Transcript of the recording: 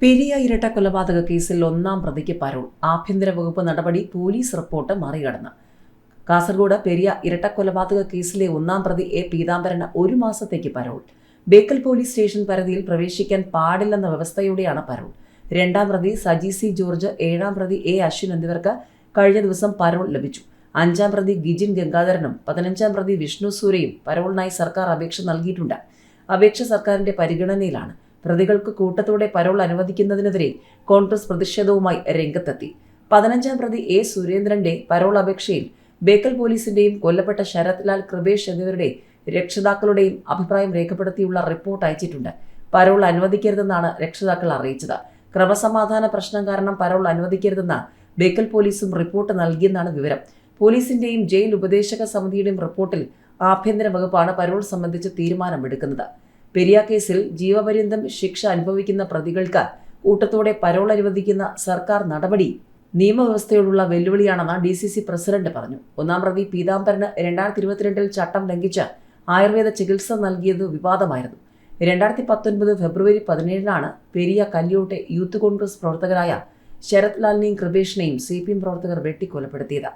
പെരിയ ഇരട്ട കൊലപാതക കേസിൽ ഒന്നാം പ്രതിക്ക് പരോൾ. ആഭ്യന്തര വകുപ്പ് നടപടി പോലീസ് റിപ്പോർട്ട് മറികടന്ന്. കാസർഗോഡ് പെരിയ ഇരട്ട കൊലപാതക കേസിലെ ഒന്നാം പ്രതി എ പീതാംബരന് ഒരു മാസത്തേക്ക് പരോൾ. ബേക്കൽ പോലീസ് സ്റ്റേഷൻ പരിധിയിൽ പ്രവേശിക്കാൻ പാടില്ലെന്ന വ്യവസ്ഥയോടെയാണ് പരോൾ. രണ്ടാം പ്രതി സജി സി ജോർജ് ഏഴാം പ്രതി എ അശ്വിൻ എന്നിവർക്ക് കഴിഞ്ഞ ദിവസം പരോൾ ലഭിച്ചു. അഞ്ചാം പ്രതി ഗിജിൻ ഗംഗാധരനും പതിനഞ്ചാം പ്രതി വിഷ്ണു സൂരയും പരോളിനായി സർക്കാർ അപേക്ഷ നൽകിയിട്ടുണ്ട്. അപേക്ഷ സർക്കാരിന്റെ പരിഗണനയിലാണ്. പ്രതികൾക്ക് കൂട്ടത്തോടെ പരോൾ അനുവദിക്കുന്നതിനെതിരെ കോൺഗ്രസ് പ്രതിഷേധവുമായി രംഗത്തെത്തി. പതിനഞ്ചാം പ്രതി എ സുരേന്ദ്രന്റെ പരോൾ അപേക്ഷയിൽ ബേക്കൽ പോലീസിന്റെയും കൊല്ലപ്പെട്ട ശരത് ലാൽ കൃപേഷ് എന്നിവരുടെ രക്ഷിതാക്കളുടെയും അഭിപ്രായം രേഖപ്പെടുത്തിയുള്ള റിപ്പോർട്ട് അയച്ചിട്ടുണ്ട്. പരോൾ അനുവദിക്കരുതെന്നാണ് രക്ഷിതാക്കൾ അറിയിച്ചത്. ക്രമസമാധാന പ്രശ്നം കാരണം പരോൾ അനുവദിക്കരുതെന്ന് ബേക്കൽ പോലീസും റിപ്പോർട്ട് നൽകിയെന്നാണ് വിവരം. പോലീസിന്റെയും ജയിൽ ഉപദേശക സമിതിയുടെയും റിപ്പോർട്ടിൽ ആഭ്യന്തര വകുപ്പാണ് പരോൾ സംബന്ധിച്ച് തീരുമാനമെടുക്കുന്നത്. പെരിയ കേസിൽ ജീവപര്യന്തം ശിക്ഷ അനുഭവിക്കുന്ന പ്രതികൾക്ക് കൂട്ടത്തോടെ പരോൾ അനുവദിക്കുന്ന സർക്കാർ നടപടി നിയമവ്യവസ്ഥയോടുള്ള വെല്ലുവിളിയാണെന്ന് ഡി സി സി പ്രസിഡന്റ് പറഞ്ഞു. ഒന്നാം പ്രതി പീതാംബരന് രണ്ടായിരത്തി ഇരുപത്തിരണ്ടിൽ ചട്ടം ലംഘിച്ച് ആയുർവേദ ചികിത്സ നൽകിയത് വിവാദമായിരുന്നു. രണ്ടായിരത്തി പത്തൊൻപത് ഫെബ്രുവരി പതിനേഴിനാണ് പെരിയ കല്യോട്ടെ യൂത്ത് കോൺഗ്രസ് പ്രവർത്തകരായ ശരത് ലാലിനെയും കൃപേഷിനെയും സി പി എം പ്രവർത്തകർ വെട്ടിക്കൊലപ്പെടുത്തിയത്.